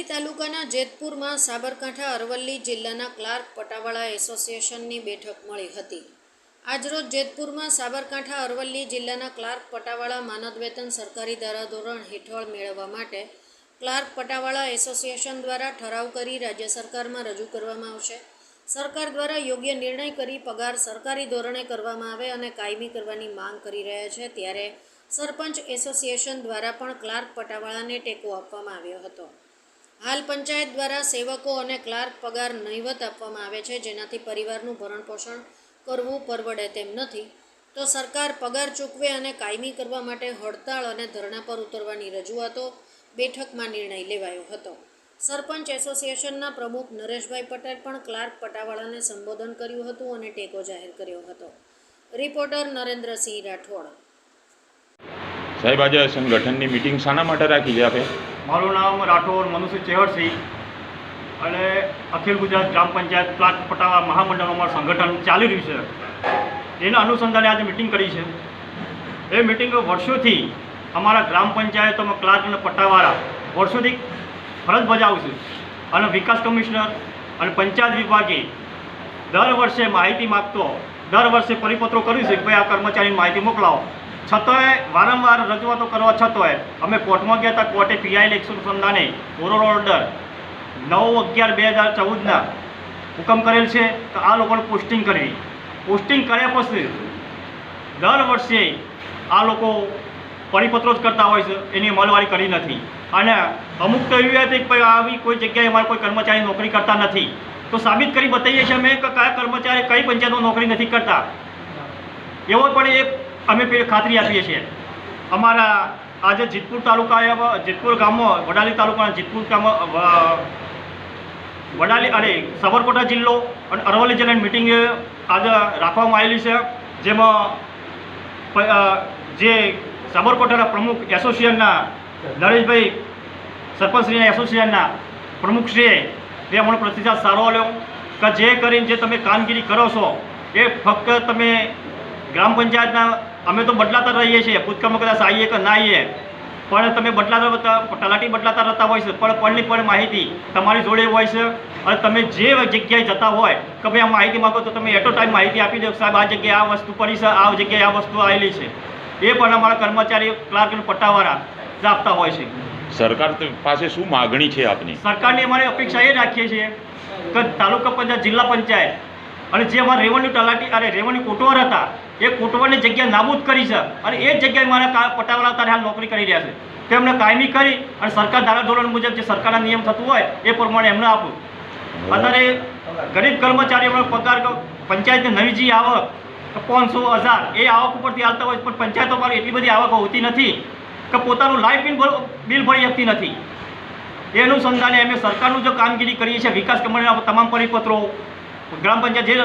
વડાલી તાલુકાના જેતપુરમાં સાબરકાંઠા અરવલ્લી જિલ્લાના ક્લાર્ક પટાવાળા એસોસિએશનની બેઠક મળી હતી. આજરોજ જેતપુરમાં સાબરકાંઠા અરવલ્લી જિલ્લાના ક્લાર્ક પટાવાળા માનદ વેતન સરકારી ધારાધોરણ હેઠળ મેળવવા માટે ક્લાર્ક પટાવાળા એસોસિએશન દ્વારા ઠરાવ કરી રાજ્ય સરકારમાં રજૂ કરવામાં આવશે. સરકાર દ્વારા યોગ્ય નિર્ણય કરી પગાર સરકારી ધોરણે કરવામાં આવે અને કાયમી કરવાની માંગ કરી રહ્યા છે ત્યારે સરપંચ એસોસિએશન દ્વારા પણ ક્લાર્ક પટાવાળાને ટેકો આપવામાં આવ્યો હતો. હાલ પંચાયત દ્વારા સેવકો અને ક્લાર્ક પગાર નહીવત આપવામાં આવે છે, જેનાથી પરિવારનું ભરણ પોષણ કરવું પરવડે તેમ નથી. તો સરકાર પગાર ચૂકવે અને કાયમી કરવા માટે હડતાળ અને ધરણા પર ઉતરવાની રજૂઆતો બેઠકમાં નિર્ણય લેવાયો હતો. સરપંચ એસોસિએશનના પ્રમુખ નરેશભાઈ પટેલ પણ ક્લાર્ક પટાવાળાને સંબોધન કર્યું હતું અને ટેકો જાહેર કર્યો હતો. રિપોર્ટર નરેન્દ્રસિંહ રાઠોડ. સાહેબ, આજે સંગઠનની મિટિંગ શાના માટે રાખી છે આપે? મારું નામ રાઠોડ મનુષ્ય ચેહરસિંહ અને અખિલ ગુજરાત ગ્રામ પંચાયત પ્લાટ પટાવા મહામંડળનું અમારું સંગઠન ચાલી રહ્યું છે. એના અનુસંધાને આજે મિટિંગ કરી છે. એ મિટિંગ વર્ષોથી અમારા ગ્રામ પંચાયતોમાં ક્લાર્ક અને પટ્ટાવાળા વર્ષોથી ફરજ બજાવશે અને વિકાસ કમિશનર અને પંચાયત વિભાગે દર વર્ષે માહિતી માગતો, દર વર્ષે પરિપત્રો કર્યું છે કે ભાઈ આ કર્મચારીની માહિતી મોકલાવો. છતાંય વારંવાર રજૂઆતો કરવા છતાંય અમે કોર્ટમાં ગયા હતા, કોર્ટે પીઆઈ લેક્શન સંધાને ઓરલ ઓર્ડર નવ અગિયાર બે હજાર ચૌદના હુકમ કરેલ છે, તો આ લોકોને પોસ્ટિંગ કરવી. પોસ્ટિંગ કર્યા પછી દર વર્ષે આ લોકો પરિપત્રો જ કરતા હોય છે, એની અમલવારી કરી નથી. અને અમુક તો એવી હતી કે આવી કોઈ જગ્યાએ અમારા કોઈ કર્મચારી નોકરી કરતા નથી. તો સાબિત કરી બતાવીએ છીએ અમે કે કયા કર્મચારી કઈ પંચાયતમાં નોકરી નથી કરતા. એવો પણ એ અમે ખાતરી આપીએ છીએ. અમારા આજે જીતપુર તાલુકા જીતપુર ગામમાં, વડાલી તાલુકાના જીતપુર ગામમાં વડાલી અને સાબરકાંઠા જિલ્લો અને અરવલ્લી જિલ્લાની મિટિંગ આજે રાખવામાં આવેલી છે. જેમાં જે સાબરકાંઠાના પ્રમુખ એસોસિએશનના નરેશભાઈ સરપંચશ્રીના એસોસિએશનના પ્રમુખશ્રીએ તે અમને પ્રતિસાદ સારો લ્યો કે જે કરીને જે તમે કામગીરી કરો છો, એ ફક્ત તમે ગ્રામ પંચાયતના અમે તો બદલાતા રહીએ છીએ. ભૂતકામાં કદાચ આવીએ કે ના આવીએ પણ તમે બદલાતા તલાટી બદલાતા રહેતા હોય છે. પણ પળની પણ માહિતી તમારી જોડે હોય છે. અને તમે જે જગ્યાએ જતા હોય કે ભાઈ આ માહિતી માગો તો તમે એટો ટાઈમ માહિતી આપી દો સાહેબ આ જગ્યાએ આ વસ્તુ પડી છે આ જગ્યાએ આ વસ્તુ આવેલી છે. એ પણ અમારા કર્મચારી ક્લાર્ક પટ્ટાવાળા જ આપતા હોય છે. સરકાર પાસે શું માગણી છે આપની? સરકારની અમારી અપેક્ષા એ રાખીએ છીએ કે તાલુકા પંચાયત જિલ્લા પંચાયત અને જે અમારા રેવન્યુ તલાટી અરે રેવન્યુ કોટવાર હતા, એ કોટવારની જગ્યા નાબૂદ કરી છે અને એ જગ્યાએ મારા પટાવાળા અત્યારે હાલ નોકરી કરી રહ્યા છે. તેમને કાયમી કરી અને સરકાર ધારાધોરણ મુજબ જે સરકારના નિયમ થતું હોય, એ પ્રમાણે એમને આપવું અત્યારે ગરીબ કર્મચારીઓનો પગાર પંચાયતની નવી જે આવક પાંચસો હજાર, એ આવક ઉપરથી આવતા હોય પણ પંચાયતો પર એટલી બધી આવક હોતી નથી કે પોતાનું લાઈફ બિલ બિલ ભરી શકતી નથી. એ અનુસંધાને અમે સરકારનું જો કામગીરી કરીએ છીએ, વિકાસ કંપનીના તમામ પરિપત્રો ગ્રામ પંચાયત જે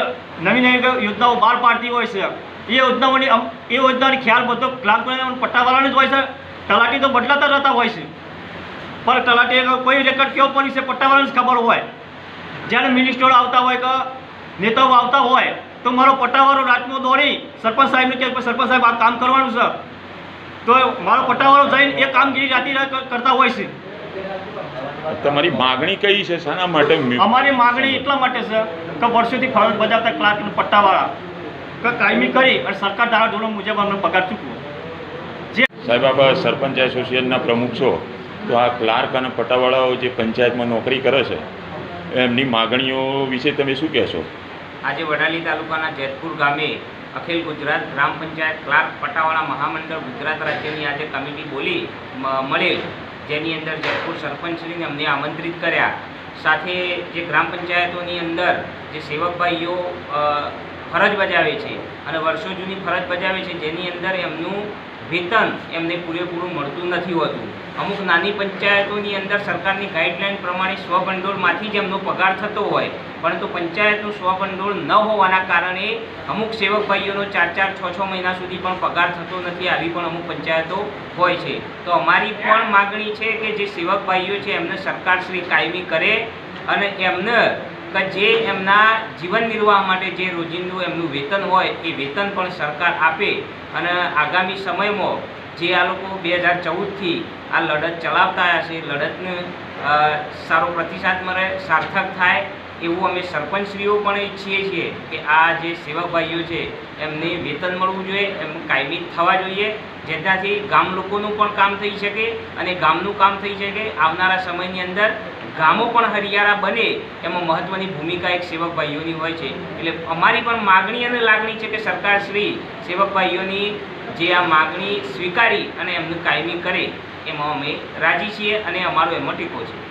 નવી નવી યોજનાઓ બહાર પાડતી હોય છે, એ યોજનાઓની એ યોજનાની ખ્યાલ બધો ગ્રામ પંચાયત પટ્ટાવાળાને જ હોય છે. તલાટી તો બદલાતા રહેતા હોય છે. પણ તલાટી કોઈ રેકર્ડ કેવો પણ છે, પટ્ટાવાળાને જ ખબર હોય. જ્યારે મિનિસ્ટરો આવતા હોય કે નેતાઓ આવતા હોય, તો મારો પટ્ટાવાળો રાતમાં દોડી સરપંચ સાહેબને કહે સરપંચ સાહેબ આ કામ કરવાનું છે. તો મારો પટ્ટાવાળો જઈને એ કામગીરી રાતી કરતા હોય છે. તમારી માગણી કઈ છે? શાના માટે અમારી માગણી એટલા માટે છે કે વર્ષોથી ફરજ બજાવતા ક્લાર્ક પટ્ટાવાળા કે કાયમી કરી અને સરકાર દ્વારા ધોરણ મુજબ અમને પગાર ચૂકવો. જે સાહેબ આપ સરપંચ એસોસિએશનના પ્રમુખ છો તો આ ક્લાર્ક અને પટાવાળાઓ જે પંચાયતમાં નોકરી કરે છે એમની માગણીઓ વિશે તમે શું કહેશો? આજે વડાલી તાલુકાના જેતપુર ગામે અખિલ ગુજરાત ગ્રામ પંચાયત ક્લાર્ક પટાવાળા મહામંડળ ગુજરાત રાજ્યની આજે કમિટી બોલી મળેલ જેની અંદર જયપુર સરપંચશ્રીને અમને આમંત્રિત કર્યા. સાથે જે ગ્રામ પંચાયતોની અંદર જે સેવકભાઈઓ ફરજ બજાવે છે અને વર્ષો જૂની ફરજ બજાવે છે, જેની અંદર એમનું વેતન એમને પૂરેપૂરું મળતું નથી હોતું. અમુક નાની પંચાયતોની અંદર સરકારની ગાઈડલાઈન પ્રમાણે સ્વભંડોળમાંથી જ એમનો પગાર થતો હોય, પરંતુ પંચાયતનું સ્વભંડોળ ન હોવાના કારણે અમુક સેવકભાઈઓનો ચાર ચાર છ છ મહિના સુધી પણ પગાર થતો નથી, આવી પણ અમુક પંચાયતો હોય છે. તો અમારી પણ માગણી છે કે જે સેવકભાઈઓ છે એમને સરકારશ્રી કાયમી કરે અને એમને કે જે એમના જીવન નિર્વાહ માટે જે રોજિંદુ એમનું વેતન હોય, એ વેતન પણ સરકાર આપે. અને આગામી સમયમાં જે આ લોકો બે હજાર ચૌદથી આ લડત ચલાવતા આવ્યા છે લડતને સારો પ્રતિસાદ મળે સાર્થક થાય, એવું અમે સરપંચશ્રીઓ પણ ઈચ્છીએ છીએ કે આ જે સેવકભાઈઓ છે, એમને વેતન મળવું જોઈએ, એમ કાયમી થવા જોઈએ, જેનાથી ગામ લોકોનું પણ કામ થઈ શકે અને ગામનું કામ થઈ શકે આવનારા સમયની અંદર. ગામો પણ હરિયાળા બને, એમાં મહત્ત્વની ભૂમિકા એક સેવક ભાઈઓની હોય છે. એટલે અમારી પણ માગણી અને લાગણી છે કે સરકારશ્રી સેવક ભાઈઓની જે આ માગણી સ્વીકારી અને એમનું કાયમી કરે, એમાં અમે રાજી છીએ અને અમારો એમાં ટેકો છે.